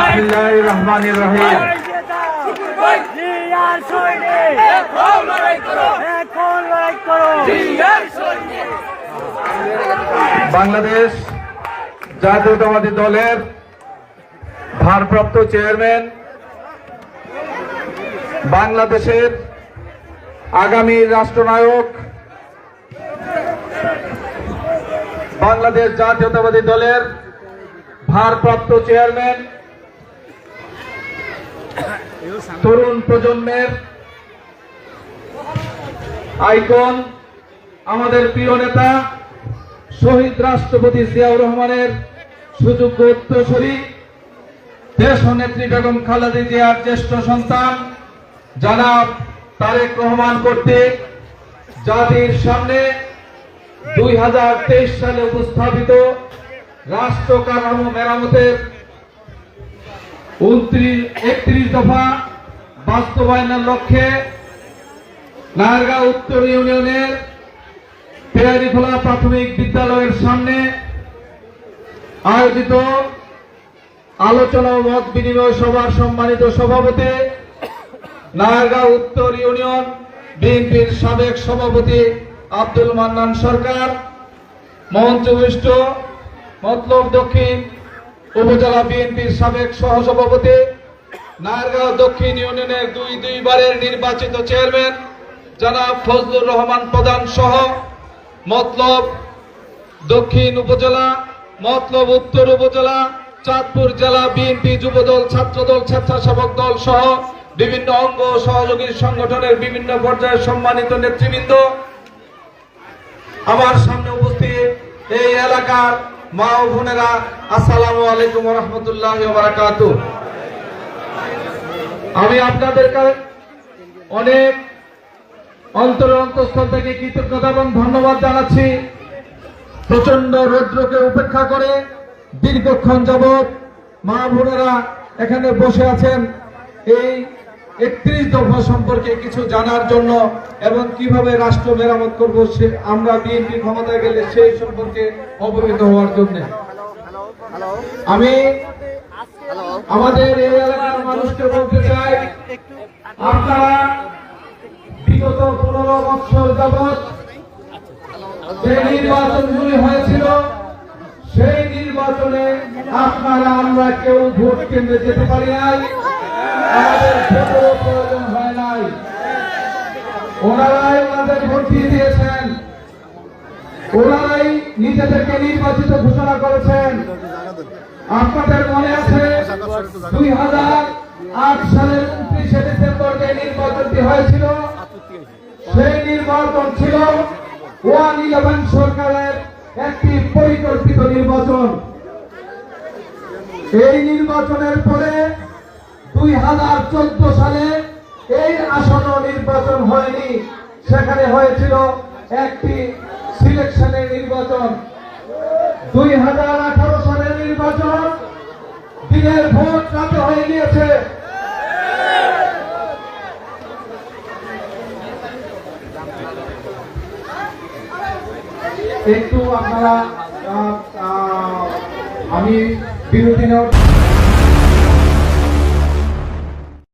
রহমানির রহিম বাংলাদেশ জাতীয়তাবাদী দলের ভারপ্রাপ্ত চেয়ারম্যান বাংলাদেশের আগামী রাষ্ট্রনায়ক বাংলাদেশ জাতীয়তাবাদী দলের ভারপ্রাপ্ত চেয়ারম্যান তরুণ প্রজন্মের আইকন, আমাদের প্রিয় নেতা শহীদ রাষ্ট্রপতি জিয়াউর রহমানের সুযোগ্য উত্তরসূরি দেশ নেত্রী বেগম খালেদা জিয়ার জ্যেষ্ঠ সন্তান, জনাব তারেক রহমান কর্তৃক জাতির সামনে দুই হাজার তেইশ সালে উপস্থাপিত রাষ্ট্র কাঠামো মেরামতের উনত্রিশ, একত্রিশ দফা বাস্তবায়নের লক্ষ্যে নায়ারগাঁও উত্তর ইউনিয়নের পেয়ারিখোলা প্রাথমিক বিদ্যালয়ের সামনে আয়োজিত আলোচনা ও মত বিনিময় সভার সম্মানিত সভাপতি নায়ারগাঁও উত্তর ইউনিয়ন বিএনপির সাবেক সভাপতি আব্দুল মান্নান সরকার, মঞ্চবিষ্ট, মতলব দক্ষিণ উপজেলা বিএনপির সাবেক সহসভাপতি নারগাঁও দক্ষিণ ইউনিয়নের দুই দুইবারের নির্বাচিত চেয়ারম্যান, জনাব ফজলুর রহমান প্রধান সহ মতলব দক্ষিণ উপজেলা, মতলব উত্তর উপজেলা, চাঁদপুর জেলা বিএনপি যুবদল, ছাত্রদল, স্বেচ্ছাসেবক দল সহ বিভিন্ন অঙ্গ সহযোগী সংগঠনের বিভিন্ন পর্যায়ে সম্মানিত নেতৃবৃন্দ। আমার সামনে উপস্থিত এই এলাকার মা ও বোনেরা, আসসালামু আলাইকুম রহমতুল্লাহ আমি আপনাদের কা- অনেক অন্তর অন্তঃস্থল থেকে কৃতজ্ঞতা এবং ধন্যবাদ জানাচ্ছি। প্রচণ্ড রৌদ্রকে উপেক্ষা করে দীর্ঘক্ষণ যাবৎ মা বোনেরা এখানে বসে আছেন। এই একত্রিশ দফা সম্পর্কে কিছু জানার জন্য এবং কীভাবে রাষ্ট্র মেরামত করব সে, আমরা বিএনপি ক্ষমতায় গেলে সেই সম্পর্কে অবহিত হওয়ার জন্য। আমি আমাদের এই এলাকার মানুষকে বলতে চাই, আপনারা বিগত পনেরো বছর যাবৎ যে নির্বাচনগুলি হয়েছিল, সেই নির্বাচনে আপনারা, আমরা কেউ ভোট কেন্দ্রে যেতে পারি নাই। আমাদের ভোটেরও প্রয়োজন হয় নাই। ওনারাই ওনাদের ভোট দিয়ে দিয়েছেন। ওনারাই নিজেদেরকে নির্বাচিত ঘোষণা করেছেন। আপনাদের মনে আছে, দুই হাজার আট সালের উনত্রিশে ডিসেম্বর যে নির্বাচনটি হয়েছিল, সেই নির্বাচন ছিল ওয়ান ইলেভেন সরকারের একটি পরিকল্পিত নির্বাচন। এই নির্বাচনের পরে দুই হাজার চোদ্দ সালে এই আসন্ন নির্বাচন হয়নি। সেখানে হয়েছিল একটি সিলেকশনের নির্বাচন। দুই হাজার আঠারো সালের নির্বাচন দিনের ভোট রাতে হয়ে গিয়েছে। একটু আপনারা আমি বিরতি নেওয়ার